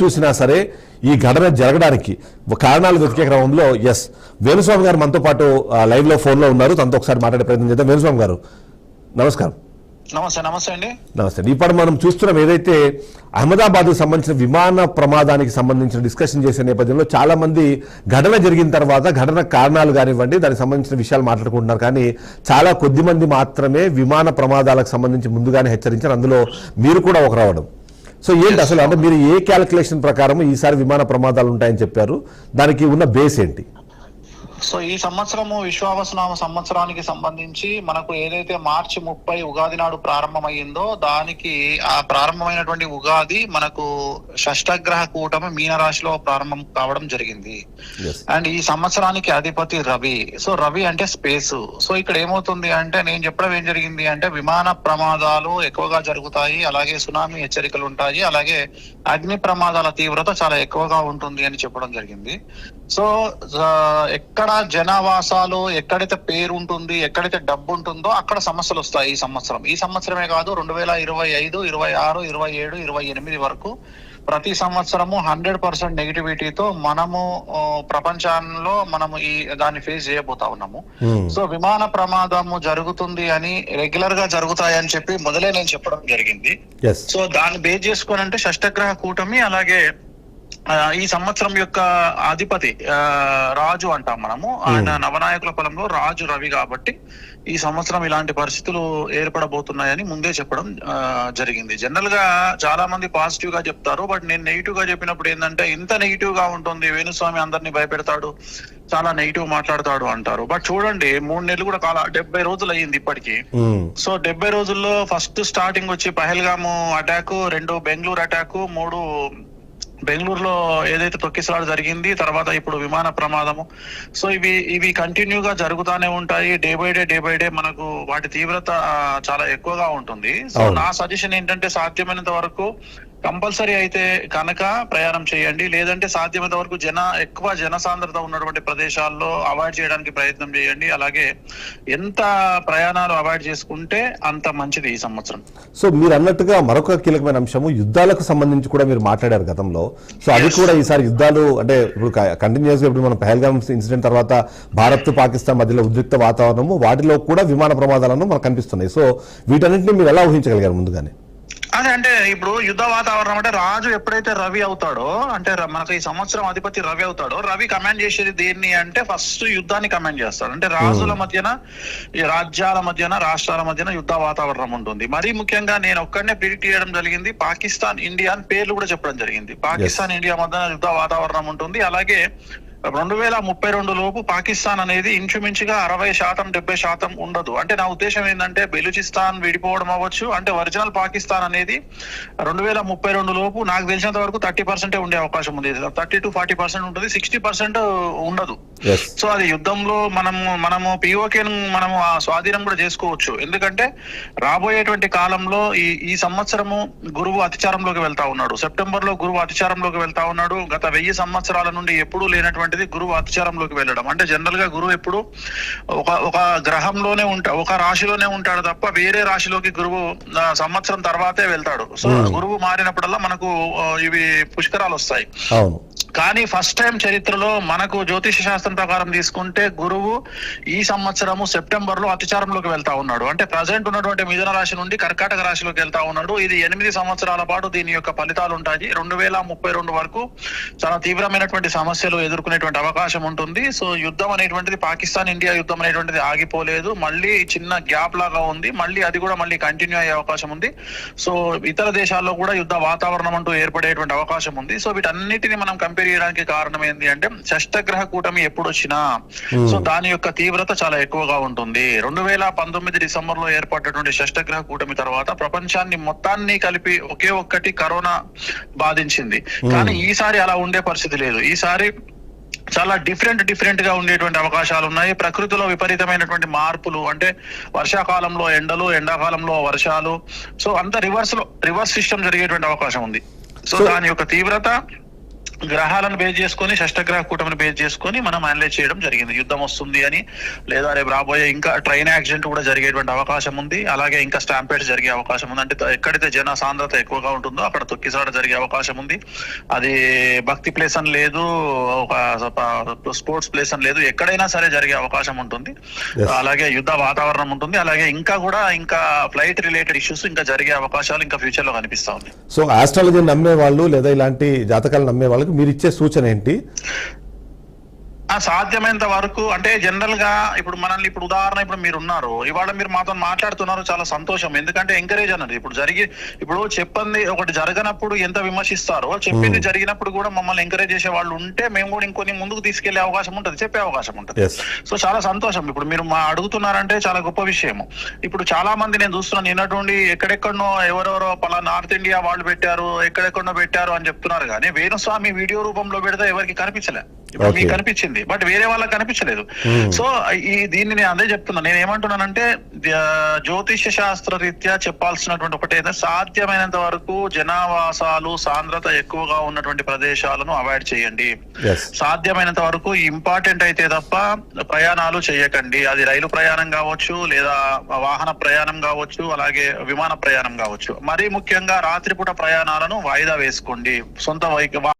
చూసినా సరే ఈ ఘటన జరగడానికి కారణాలు వెతికే క్రమంలో ఎస్ వేణుస్వామి గారు మనతో పాటు లైవ్లో ఫోన్లో ఉన్నారు. తనతో ఒకసారి మాట్లాడే ప్రయత్నం చేద్దాం. వేణుస్వామి గారు నమస్కారం. నమస్తే నమస్తే అండి. నమస్తే ఇప్పుడు మనం చూస్తున్నాం ఏదైతే అహ్మదాబాద్ సంబంధించిన విమాన ప్రమాదానికి సంబంధించిన డిస్కషన్ చేసే నేపథ్యంలో చాలా మంది ఘటన జరిగిన తర్వాత ఘటన కారణాలు కానివ్వండి దానికి సంబంధించిన విషయాలు మాట్లాడుకుంటున్నారు. కానీ చాలా కొద్ది మంది మాత్రమే విమాన ప్రమాదాలకు సంబంధించి ముందుగానే హెచ్చరించారు. అందులో మీరు కూడా ఒక రావడం సో ఏంటి అసలు? అంటే మీరు ఏ క్యాలిక్యులేషన్ ప్రకారం ఈసారి విమాన ప్రమాదాలు ఉంటాయని చెప్పారు? దానికి ఉన్న బేస్ ఏంటి? సో ఈ సంవత్సరము విశ్వావసనామ సంవత్సరానికి సంబంధించి మనకు ఏదైతే మార్చి ముప్పై ఉగాది నాడు ప్రారంభమైందో దానికి ఆ ప్రారంభమైనటువంటి ఉగాది మనకు షష్టగ్రహ కూటమి మీనరాశిలో ప్రారంభం కావడం జరిగింది. అండ్ ఈ సంవత్సరానికి అధిపతి రవి. సో రవి అంటే స్పేస్. సో ఇక్కడ ఏమవుతుంది అంటే నేను చెప్పడం ఏం జరిగింది అంటే విమాన ప్రమాదాలు ఎక్కువగా జరుగుతాయి అలాగే సునామీ హెచ్చరికలు ఉంటాయి అలాగే అగ్ని ప్రమాదాల తీవ్రత చాలా ఎక్కువగా ఉంటుంది అని చెప్పడం జరిగింది. సో ఆ, ఎక్కడ జనావాసాలు ఎక్కడైతే పేరు ఉంటుంది ఎక్కడైతే డబ్బు ఉంటుందో అక్కడ సమస్యలు వస్తాయి ఈ సంవత్సరం. ఈ సంవత్సరమే కాదు రెండు వేల ఇరవై ఐదు ఇరవై ఆరు ఇరవై ఏడు ఇరవై ఎనిమిది వరకు ప్రతి సంవత్సరము హండ్రెడ్ పర్సెంట్ నెగిటివిటీతో మనము ప్రపంచంలో మనము ఈ దాన్ని ఫేస్ చేయబోతా ఉన్నాము. Hmm. సో విమాన ప్రమాదము జరుగుతుంది అని రెగ్యులర్గా జరుగుతాయని చెప్పి మొదలే నేను చెప్పడం జరిగింది. సో దాన్ని బేస్ చేసుకొని అంటే షష్టగ్రహ కూటమి అలాగే ఈ సంవత్సరం యొక్క అధిపతి ఆ, రాజు అంటాం మనము. ఆయన నవనాయకుల పొలంలో రాజు రవి కాబట్టి ఈ సంవత్సరం ఇలాంటి పరిస్థితులు ఏర్పడబోతున్నాయని ముందే చెప్పడం జరిగింది. జనరల్గా చాలా మంది పాజిటివ్గా చెప్తారు బట్ నేను నెగిటివ్గా చెప్పినప్పుడు ఏంటంటే ఇంత నెగిటివ్గా ఉంటుంది వేణుస్వామి అందరినీ భయపెడతాడు చాలా నెగిటివ్ మాట్లాడతాడు అంటారు. బట్ చూడండి మూడు నెలలు కూడా కాల డెబ్బై రోజులు అయ్యింది ఇప్పటికి. సో డెబ్బై రోజుల్లో ఫస్ట్ స్టార్టింగ్ వచ్చి పహల్గాము అటాక్ రెండు బెంగళూరు అటాక్ మూడు బెంగళూరులో ఏదైతే తొక్కిసలాట జరిగింది తర్వాత ఇప్పుడు విమాన ప్రమాదము. సో ఇవి ఇవి కంటిన్యూగా జరుగుతానే ఉంటాయి. Day by day day by day మనకు వాటి తీవ్రత చాలా ఎక్కువగా ఉంటుంది. సో. నా సజెషన్ ఏంటంటే సాధ్యమైనంత వరకు కంపల్సరీ అయితే కనుక ప్రయాణం చేయండి. లేదంటే సాధ్యమైనంత వరకు జన ఎక్కువ జనసాంద్రత ఉన్నటువంటి ప్రదేశాల్లో అవాయిడ్ చేయడానికి ప్రయత్నం చేయండి. అలాగే ఎంత ప్రయాణాలు అవాయిడ్ చేసుకుంటే అంత మంచిది ఈ సంవత్సరం. సో మీరు అన్నట్టుగా మరొక కీలకమైన అంశము యుద్ధాలకు సంబంధించి కూడా మీరు మాట్లాడారు గతంలో. సో అది కూడా ఈసారి యుద్ధాలు అంటే ఇప్పుడు కంటిన్యూస్గా ఇప్పుడు మన పహల్గామ్ ఇన్సిడెంట్ తర్వాత భారత్ పాకిస్తాన్ మధ్యలో ఉద్రిక్త వాతావరణము వాటిలో కూడా విమాన ప్రమాదాలను మనకు కనిపిస్తున్నాయి. సో వీటన్నింటినీ మీరు ఎలా ఊహించగలిగారు ముందుగానే? అదే అంటే ఇప్పుడు యుద్ధ వాతావరణం అంటే రాజు ఎప్పుడైతే రవి అవుతాడో అంటే మనకు ఈ సంవత్సరం అధిపతి రవి అవుతాడో రవి కమాండ్ చేసేది దేన్ని అంటే ఫస్ట్ యుద్ధాన్ని కమాండ్ చేస్తాడు. అంటే రాజుల మధ్యన ఈ రాజ్యాల మధ్యన రాష్ట్రాల మధ్యన యుద్ధ వాతావరణం ఉంటుంది. మరీ ముఖ్యంగా నేను ఒక్కడనే ప్రిడిక్ట్ చేయడం జరిగింది పాకిస్తాన్ ఇండియా అని పేర్లు కూడా చెప్పడం జరిగింది. పాకిస్తాన్ ఇండియా మధ్యన యుద్ధ వాతావరణం ఉంటుంది. అలాగే రెండు వేల ముప్పై రెండు లోపు పాకిస్తాన్ అనేది ఇంచుమించుగా అరవై శాతం డెబ్బై శాతం ఉండదు. అంటే నా ఉద్దేశం ఏంటంటే బెలూచిస్తాన్ విడిపోవడం అవ్వచ్చు. అంటే ఒరిజినల్ పాకిస్తాన్ అనేది రెండు వేల ముప్పై రెండు లోపు నాకు తెలిసినంత వరకు థర్టీ పర్సెంటే ఉండే అవకాశం ఉంది. థర్టీ టు ఫార్టీ పర్సెంట్ ఉంటుంది. సిక్స్టీ పర్సెంట్ ఉండదు. సో అది యుద్ధంలో మనము మనము పిఓకే మనము ఆ స్వాధీనం కూడా చేసుకోవచ్చు. ఎందుకంటే రాబోయేటువంటి కాలంలో ఈ ఈ సంవత్సరము గురువు అతిచారంలోకి వెళ్తా ఉన్నాడు. సెప్టెంబర్లో గురువు అతిచారంలోకి వెళ్తా ఉన్నాడు. గత వెయ్యి సంవత్సరాల నుండి ఎప్పుడూ లేనటువంటిది గురువు అతిచారంలోకి వెళ్ళడం. అంటే జనరల్గా గురువు ఎప్పుడు ఒక ఒక గ్రహంలోనే ఉంటా ఒక రాశిలోనే ఉంటాడు తప్ప వేరే రాశిలోకి గురువు సంవత్సరం తర్వాతే వెళ్తాడు. సో గురువు మారినప్పుడల్లా మనకు ఇవి పుష్కరాలు వస్తాయి. కానీ ఫస్ట్ టైం చరిత్రలో మనకు జ్యోతిష శాస్త్రం ప్రకారం తీసుకుంటే గురువు ఈ సంవత్సరము సెప్టెంబర్లో అతిచారంలోకి వెళ్తా ఉన్నాడు. అంటే ప్రజెంట్ ఉన్నటువంటి మిథున రాశి నుండి కర్కాటక రాశిలోకి వెళ్తా ఉన్నాడు. ఇది ఎనిమిది సంవత్సరాల పాటు దీని యొక్క ఫలితాలు ఉంటాయి. రెండు వేల ముప్పై రెండు వరకు చాలా తీవ్రమైనటువంటి సమస్యలు ఎదుర్కొనేటువంటి అవకాశం ఉంటుంది. సో యుద్ధం అనేటువంటిది పాకిస్తాన్ ఇండియా యుద్ధం అనేటువంటిది ఆగిపోలేదు. మళ్ళీ చిన్న గ్యాప్ లాగా ఉంది. మళ్ళీ అది కూడా మళ్ళీ కంటిన్యూ అయ్యే అవకాశం ఉంది. సో ఇతర దేశాల్లో కూడా యుద్ధ వాతావరణం అంటూ ఏర్పడేటువంటి అవకాశం ఉంది. సో వీటన్నిటిని మనం కంపేర్ చేయడానికి కారణం ఏంటి అంటే షష్టగ్రహ కూటమి ఎప్పుడు వచ్చినా సో దాని యొక్క తీవ్రత చాలా ఎక్కువగా ఉంటుంది. రెండు వేల పంతొమ్మిది డిసెంబర్లో ఏర్పడినటువంటి షష్టగ్రహ కూటమి తర్వాత ప్రపంచాన్ని మొత్తాన్ని కలిపి ఒకే ఒక్కటి కరోనా బాధించింది. కానీ ఈసారి అలా ఉండే పరిస్థితి లేదు. ఈసారి చాలా డిఫరెంట్ డిఫరెంట్గా ఉండేటువంటి అవకాశాలు ఉన్నాయి. ప్రకృతిలో విపరీతమైనటువంటి మార్పులు అంటే వర్షాకాలంలో ఎండలు ఎండాకాలంలో వర్షాలు. సో అంత రివర్స్లో రివర్స్ సిస్టమ్ జరిగేటువంటి అవకాశం ఉంది. సో దాని యొక్క తీవ్రత గ్రహాలను బేస్ చేసుకొని షష్టగ్రహ కూటమిని బేస్ చేసుకొని మనం అనలైజ్ చేయడం జరిగింది. యుద్ధం వస్తుంది అని లేదా రేపు రాబోయే ఇంకా ట్రైన్ యాక్సిడెంట్ కూడా జరిగేటువంటి అవకాశం ఉంది. అలాగే ఇంకా స్టాంపేట్ జరిగే అవకాశం ఉంది. అంటే ఎక్కడైతే జన సాంద్రత ఎక్కువగా ఉంటుందో అక్కడ తొక్కిసాట జరిగే అవకాశం ఉంది. అది భక్తి ప్లేస్ అని లేదు ఒక స్పోర్ట్స్ ప్లేస్ అని లేదు ఎక్కడైనా సరే జరిగే అవకాశం ఉంటుంది. అలాగే యుద్ధ వాతావరణం ఉంటుంది. అలాగే ఇంకా కూడా ఇంకా ఫ్లైట్ రిలేటెడ్ ఇష్యూస్ ఇంకా జరిగే అవకాశాలు ఇంకా ఫ్యూచర్లో కనిపిస్తా ఉన్నాయి. సో ఆస్ట్రాలజీ నమ్మే వాళ్ళు లేదా ఇలాంటి జాతకాలు నమ్మే వాళ్ళకి మీరు ఇచ్చే సూచన ఏంటి? సాధ్యమైనంత వరకు అంటే జనరల్గా ఇప్పుడు మనల్ని ఇప్పుడు ఉదాహరణ ఇప్పుడు మీరు ఉన్నారు ఇవాళ మీరు మాతో మాట్లాడుతున్నారు చాలా సంతోషం. ఎందుకంటే ఎంకరేజ్ అన్నది ఇప్పుడు జరిగి ఇప్పుడు చెప్పింది ఒకటి జరగనప్పుడు ఎంత విమర్శిస్తారో చెప్పింది జరిగినప్పుడు కూడా మమ్మల్ని ఎంకరేజ్ చేసే వాళ్ళు ఉంటే మేము కూడా ఇంకొన్ని ముందుకు తీసుకెళ్ళే అవకాశం ఉంటుంది చెప్పే అవకాశం ఉంటుంది. సో చాలా సంతోషం. ఇప్పుడు మీరు మా అడుగుతున్నారంటే చాలా గొప్ప విషయము ఇప్పుడు చాలా మంది నేను చూస్తున్నాను నిన్నటువంటి ఎక్కడెక్కడనో ఎవరెవరో పలా నార్త్ ఇండియా వాళ్ళు పెట్టారు ఎక్కడెక్కడనో పెట్టారు అని చెప్తున్నారు కానీ వేణుస్వామి వీడియో రూపంలో పెడితే ఎవరికి కనిపించలే. ఇప్పుడు. మీకు కనిపించింది బట్ వేరే వాళ్ళకి కనిపించలేదు. Hmm. సో ఈ దీన్ని నేను అదే చెప్తున్నా. నేను ఏమంటున్నానంటే జ్యోతిష్య శాస్త్ర రీత్యా చెప్పాల్సినటువంటి ఒకటే సాధ్యమైనంత వరకు జనావాసాలు సాంద్రత ఎక్కువగా ఉన్నటువంటి ప్రదేశాలను అవాయిడ్ చేయండి. సాధ్యమైనంత వరకు ఇంపార్టెంట్ అయితే తప్ప ప్రయాణాలు చేయకండి. అది రైలు ప్రయాణం కావచ్చు లేదా వాహన ప్రయాణం కావచ్చు అలాగే విమాన ప్రయాణం కావచ్చు. మరీ ముఖ్యంగా రాత్రిపూట ప్రయాణాలను వాయిదా వేసుకోండి. సొంత వైక-